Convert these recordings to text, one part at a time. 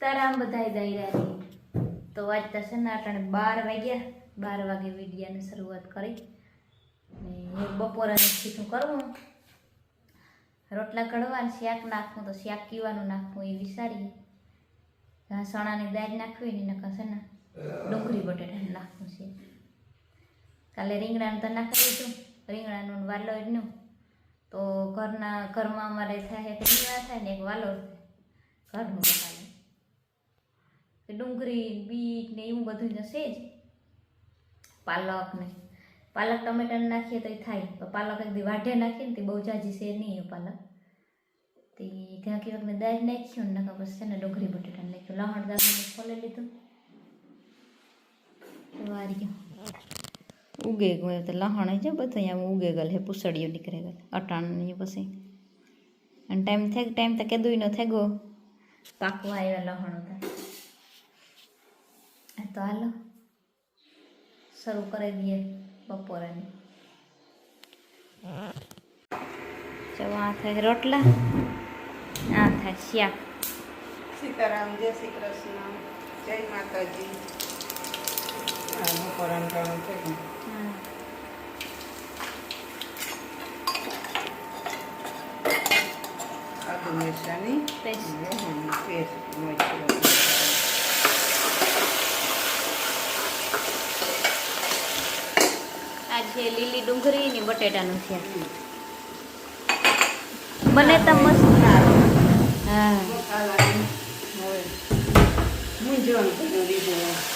સીતારામ બધાય દાયરાની તો વાંચતા છે ને અટાણે બાર વાગ્યા. બાર વાગે વિડિયાની શરૂઆત કરી. ને એક બપોરાનું ખીચું કરવું રોટલા કડવા ને શાક નાખવું તો શાક કીવાનું નાખવું એ વિચારીએ. ઘાસણાની દાળ નાખવી ને નકર છે ને ડુંગળી બટેટાને નાખવું છે. કાલે રીંગણાનું તો નાખી દીધું. રીંગણાનું વાલો એનું તો ઘરના ઘરમાં અમારે થાય રીંગણા થાય ને એક વાલોર ઘરનું કે ડુંગળી બીટ ને એવું બધું જશે છે જ પાલક ને. પાલક ટમેટા નાખીએ તો થાય. તો પાલક એક દી વાઢે નાખીએ ને તે બહુ જાજી છે નહીં એ પાલક. તે ત્યાં કે વખતે દાળ નાખ્યું ને નાખવા પછી છે ને ડુંગળી બટેટા નાખ્યું. લહણ દાળ ખોલી લીધું. વારી ગયું. ઉગે ગયો તો લહણ છે બધું અહીંયા ઉગે ગયેલ હે પૂસડીઓ નીકળે ગયેલ અટાણ પછી. અને ટાઈમ થાય ટાઈમ તો કેદું ન થાય ગો પાકવા આવ્યા લહણો હતા તો હાલો શરૂ કરી દઈએ બપોરાની. ચલો આ થાય રોટલા આ થાય શાક સીતારામ જય શ્રી કૃષ્ણ જય માતાજી. બપોરાનું ટાણું થઈ હા. આદુ મિરચાની Paste. પેસ્ટ મોઈ આ છે લીલી ડુંગળી ને બટેટાનું છે. બને તો મસ્ત કર્યું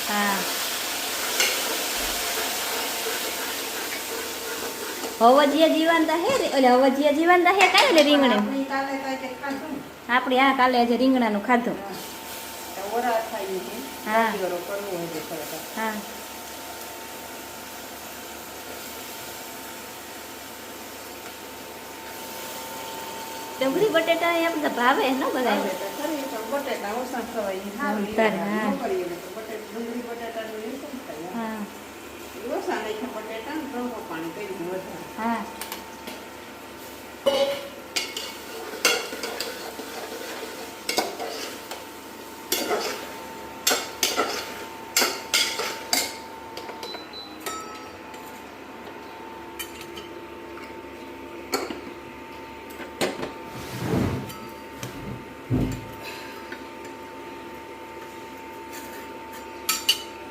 હા. હવજીયા જીવાંતા હે એટલે હવજીયા જીવાંતા હે કાંઈ એટલે રીંગણે? આપણે આ કાલે આજે રીંગણાનું ખાધું. હા. ડુંગળી બટેટા એ આપણે ભાવે ન બધા ભાવે તો ખરી, પણ બટેટા ઓછા ખવાય એ સારું. તારે, હા. ન કરીએ ને તો બટેટા- ડુંગળી બટેટાનું એ શું થાય? હા ઓછા નાખ્યા બટેટા ને પ્રભુ પાણી કર્યું વધારે હા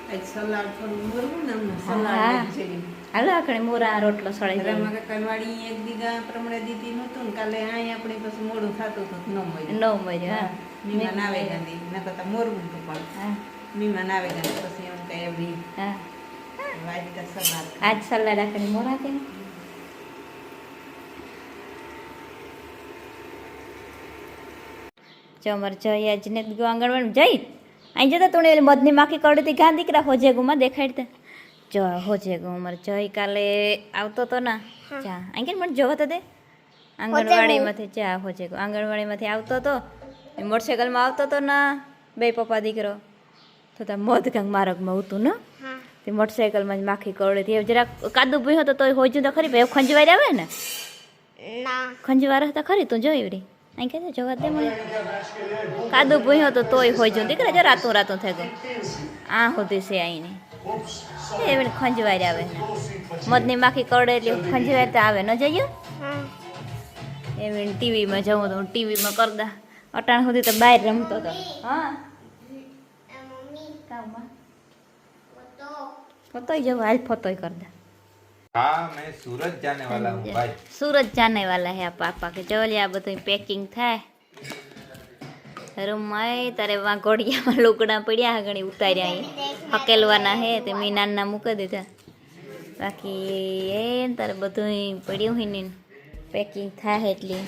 આજ સલાડ થોડું મોરવું ને અમને. સલાડ હાલો આપણે મોરા રોટલો સળાઈ જાય ઘરમાં કાલવાડી એક દીગા પ્રમાણે દીધી નહોતું ને કાલે અહીં આપણે પછી મોડું થતું હતું ન મળ્યું. ન મળ્યું હા. મહેમાન આવે ગાંધી. ન કરતા મોરવું તો પણ. હા. મહેમાન આવે ગાંધી પછી એમ કઈ હા. સલાડ. આજ સલાડ આખણે મોરા કે ચમર અમારે જઈ આજને આંગણવાડી જઈ અહીં જતા તું એલી મધની માખી કરડતી ઘા દીકરા હોજે ગુમાં દેખાડતા. જો હોજે અમારે જઈ કાલે આવતો તો ના. ચા અહીં કે મને જોવો તો દે. આંગણવાડીમાંથી ચા હોજેગુ આંગણવાડીમાંથી આવતો તો એ મોટરસાઇકલમાં આવતો તો ના. બે પપ્પા દીકરો. તો ત્યાં મધ કાંક માર્ગમાં ઉતું ને. તે મોટરસાઇકલમાં જ માખી કરડી એ જરાક કાદુ ભૂયો તો તોય હોજું તો ખરી ભાઈ એવું આવે ને? ખંજવાર હતા ખરી તું જોઈ રી અહીં કે જવા દે મને કાદુ ભૂયો તો તોય હોજું દીકરા જો રાતું રાતું થઈ ગયું. આ હોતી છે અહીં એ એવી ખંજવારી આવે. મધની માખી કરડે એટલે ખંજવારી તો આવે. ન જઈએ? એવી ટીવીમાં જવું તો ટીવીમાં કરતા અટાણ સુધી તો બહાર રમતો હતો હા? કામમાં? ફતોય જવું હાલ ફતોય કરતા हाँ मैं सूरज जाने वाला हूँ भाई सूरज जाने वाला है पापा के चल આ બધું પેકિંગ થાય રૂમમાં એ તારે વાં ઘોડિયામાં લુગડા પડ્યા ઘણી ઉતાર્યા અહીં હકેલવાના હે તે મેં નાના મૂકી દીધા બાકી એ ને તારે બધું પડ્યું હોય ને પેકિંગ થાય એટલી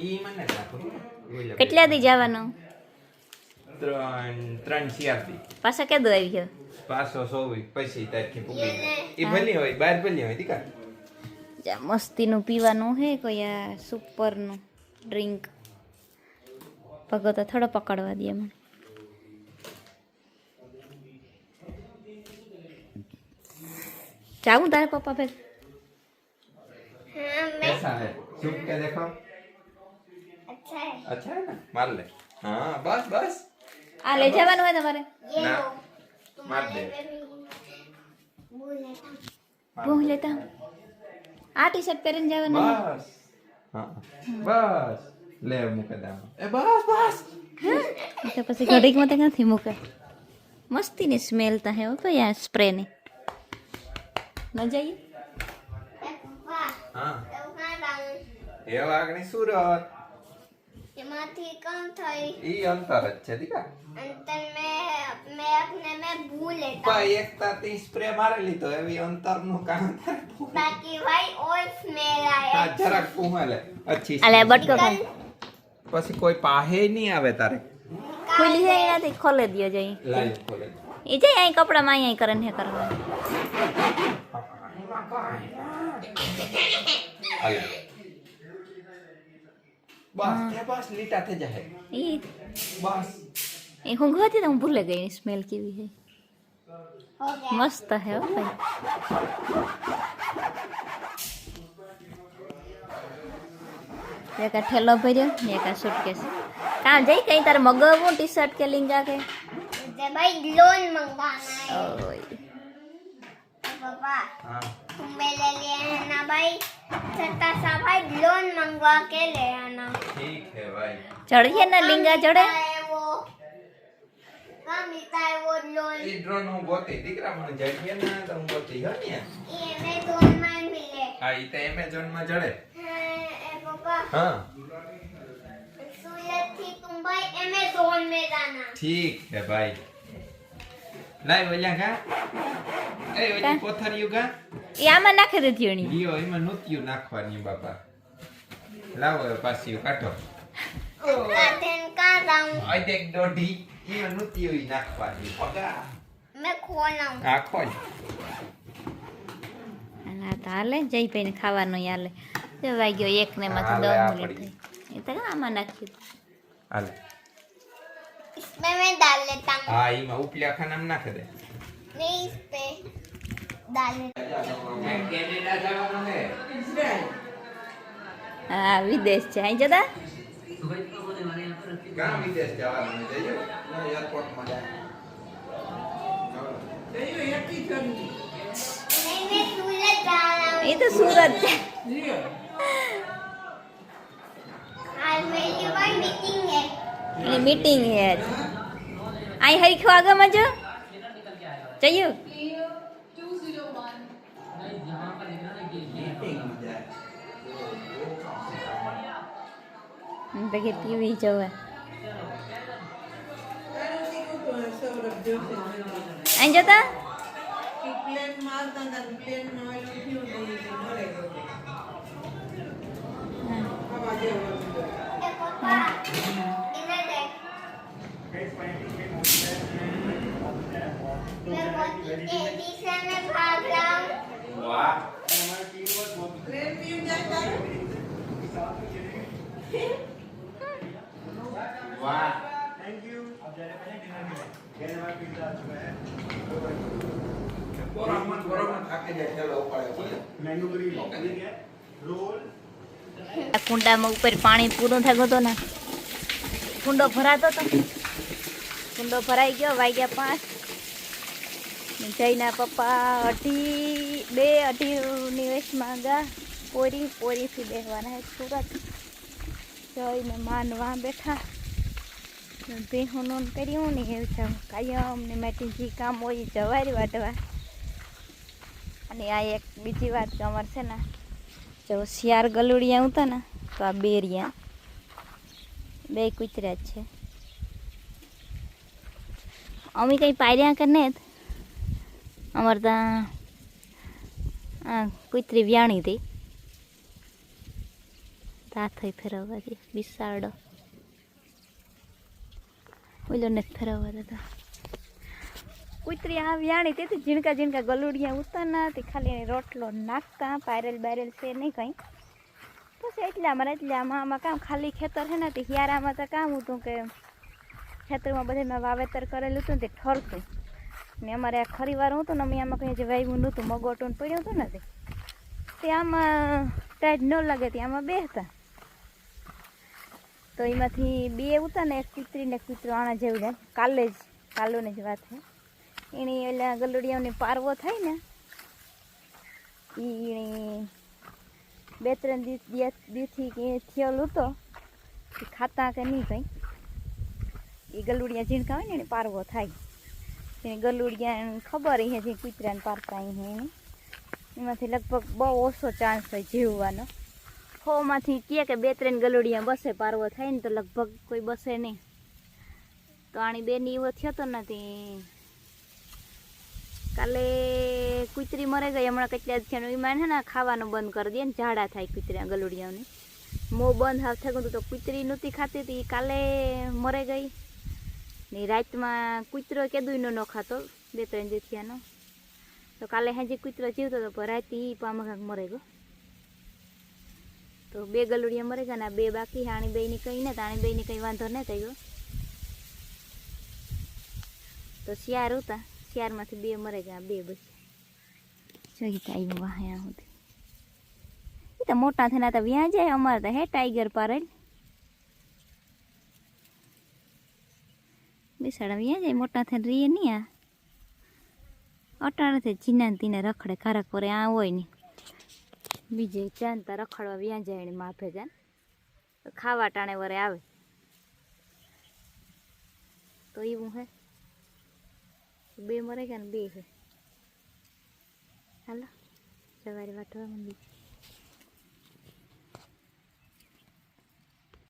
ઈ મને નાખો ઓલા કેટલા દી જવાનું ત્રણ ત્રણ શિયાળથી પાછા કેદું આવી ગયો પાંચસો ચોવીસ પૈસી તારીખે પૂગી એ ભલી હોય બાર ભલી હોય દીકા જા મસ્તીનું પીવાનું હે કોઈ આ સુપરનું ડ્રિંક ભગતો થોડો પકડવા દે મને જાઉં તારે પપ્પા ભેગ कैसा है सूप के देखो अच्छा है अच्छा है ना मार ले હા બસ બસ આ લઈ જવાનું હોય તમારે? ના માર દે. ભૂખ લેતા. આ ટી શર્ટ પહેરીને જવાનું બસ. હા. બસ. લે મૂકે દામ એ બસ બસ. તો પછી ઘડીકમાં તો નથી મૂકે. મસ્તીની સ્મેલ તો હે ભાઈ આ સ્પ્રેની ન જઈએ હા. એ વાગણી સુરત. માંથી कम થઈ? ઈ અંતર જ છે દીકા. અંતર મે મે આપને મે ભૂલ લેતા પા એકતા તી સ્પ્રે મારી લીધો એવી અંતરનું કામ બાકી ભાઈ ઓલ સ્મેલ આયા જરા કુમલે અચ્છી અલે બટકો પછી કોઈ પાહે નહીં આવે તારે. ખુલી હે નથી ખોલે દિયો જઈ લાઈ ખોલે. ઈ જઈ અહીં કપડા માં અહીં કરન હે કરવા અલે બસ ને બસ લીટા થઈ જાય ઈ બસ એ હું ગોતી તો હું ભૂલે ગઈ ની સ્મેલ કેવી છે મસ્ત હે હો ભાઈ એકા ઠેલો ભર્યો ને એકા સુટકેસ કાં જઈ કઈ તારે મગાવું ટી શર્ટ કે લીંગા કે ભાઈ લોન મંગાના ઓય પપ્પા હા तुम मेरे लिए है ना भाई छोटा सा भाई लोन मंगवा के ले आना ઠીક હે ભાઈ ચડીએ ને લિંગા ચડે मिलता है वो कहाँ मिलता है वो लोन ઈ ડ્રોન હું ગોતી દીકરા મને જડીએ ને તો હું ગોતી હો ને ये अमेजोन में मिले હા ઈ તો એમેઝોન માં જડે हाँ, ए पापा હા सूरत थी तुम भाई अमेजोन में जाना ઠીક હે ભાઈ આમાં નાખી દેતી અણી બાપા. હા તો હાલે જઈ પૈને ખાવાનું હાલે. વાગ્યો એક ને માંથી દમ મળી એ તો આમાં નાખ્યું. मैं मैं डाल लेता हूँ हाँ ये मैं उपलिया खाना में ना करे। नहीं इस पे डाल हाँ विदेश चाहिए ज़्यादा। कहाँ विदेश जावा हमें चाहिए ना एयरपोर्ट में जाए ये तो सूरत है मीटिंग है। मीटिंग है। અહીં હરીખો આગળમાં જો? જયું હું કે ટીવી જોવે અહીં જતા? ए पापा इधर देख मैं बहुत ही तेजी से मैं भाग रहा हूँ વાહ વાહ પોરામાં પોરામાં થાકી જાય ચાલો ઉપાડે આ કુંડામાં ઉપર પાણી પૂરું થઈ ગયું ને કુંડો ભરાતો હતો કુંડો ભરાઈ ગયો વાગ્યા પાંચ ને જઈના પપ્પા અઢી, બે અઢી નિવેશમાં ગયા પોરી, પોરીથી બેસવાના સુરત. જઈને માનવા બેઠા. ભેહુનું કર્યું ને એવું છે. કાયમ ને મેટી જે કામ હોય જવારી વાટવા અને આ એક બીજી વાત કે અમારે છે ને. જો શિયાર ગલુડિયા આવતા ને, તો આ બેરિયા. બે કૂતરા છે. અમે કંઈ પાર્યા કે ને અમારે ત્યાં કૂતરી વ્યાણી હતી. તા થઈ ફેરવવા દે, બિસાડો. ઓલો ને ફેરવવા દેતા કુતરી આ વ્યાણી તેથી ઝીણકા ઝીણકા ગલુડિયા ઉતારના તે ખાલી રોટલો નાખતા, પાયરેલ બાયરેલ છે નહીં કંઈ. પછી એટલે અમારે એટલે આમાં કામ ખાલી ખેતર છે ને, તે હિયારામાં તો કામ હતું કે ખેતરમાં બધે મેં વાવેતર કરેલું હતું ને, તે ઠરતું. ને અમારે ખરી વાર હતું ને અમે આમાં કંઈ જે વાવ્યું નહોતું, મગોટું પડ્યું હતું ને તે. આમાં ટાઈટ ન લાગે, તે આમાં બેસતા તો એમાંથી બે ઉતા ને એક કૂતરી ને કૂતરો આણા જેવું જાય. કાલે જ, કાલોની જ વાત છે એની એટલે ગલુડિયાની પારવો થાય ને એણે બે ત્રણ દિવસ દિવસથી થયેલ હતો ખાતા કે નહીં કંઈ. એ ગલુડિયા ઝીણકા હોય ને એને પારવો થાય. એને ગલુડિયા ખબર હે જે કૂતરાને પારતા હે એની એમાંથી લગભગ બહુ ઓછો ચાન્સ હોય જીવવાનો. હોમાંથી કહે કે બે ત્રણ ગલુડિયા બસે પારવો થાય ને તો લગભગ કોઈ બસે નહીં. તો આની બેની એવો થયો નથી. કાલે કૂતરી મરે ગઈ, હમણાં કેટલા થયા એમાં છે ને ખાવાનું બંધ કરી દે ને ઝાડા થાય કૂતરા ગલુડિયાઓની. મો બંધ હાથ થઈ ગયું તો કૂતરી નહોતી ખાતી હતી, કાલે મરે ગઈ. ને રાતમાં કૂતરો કેદુંયનો ન ખાતો, બે ત્રણ દિવસનો તો કાલે હાજે કૂતરો જીવતો હતો, પણ રાતે એ પામઘાક મરે ગયો. તો બે ગલુડિયા મરે ગયા ને બે બાકી હાણી બેની કંઈ ને આણી બેની કંઈ વાંધો ન થઈ ગયો તો શિયાર હતા શિયારમાંથી બે મરે ગયા બે બચ્યા જોઈ તો આવ્યું વાહ સુધી તો મોટા થઈને તો વ્યાં જાય, અમારે તો હે ટાઈગર પારેલ બિસાડા વ્યાં જાય મોટા થઈને રીએ નહીં આ. અટાણેથી ચીના તીને રખડે ખારક કરે આ હોય નહીં. બીજે ચાંતા રખડવા વ્યાં જાય ને માફે જાન. ખાવા ટાણે વરે આવે. તો એવું હે. બે મરે ગયા ને બે છે હાલો, સવારે વાટવા મંડી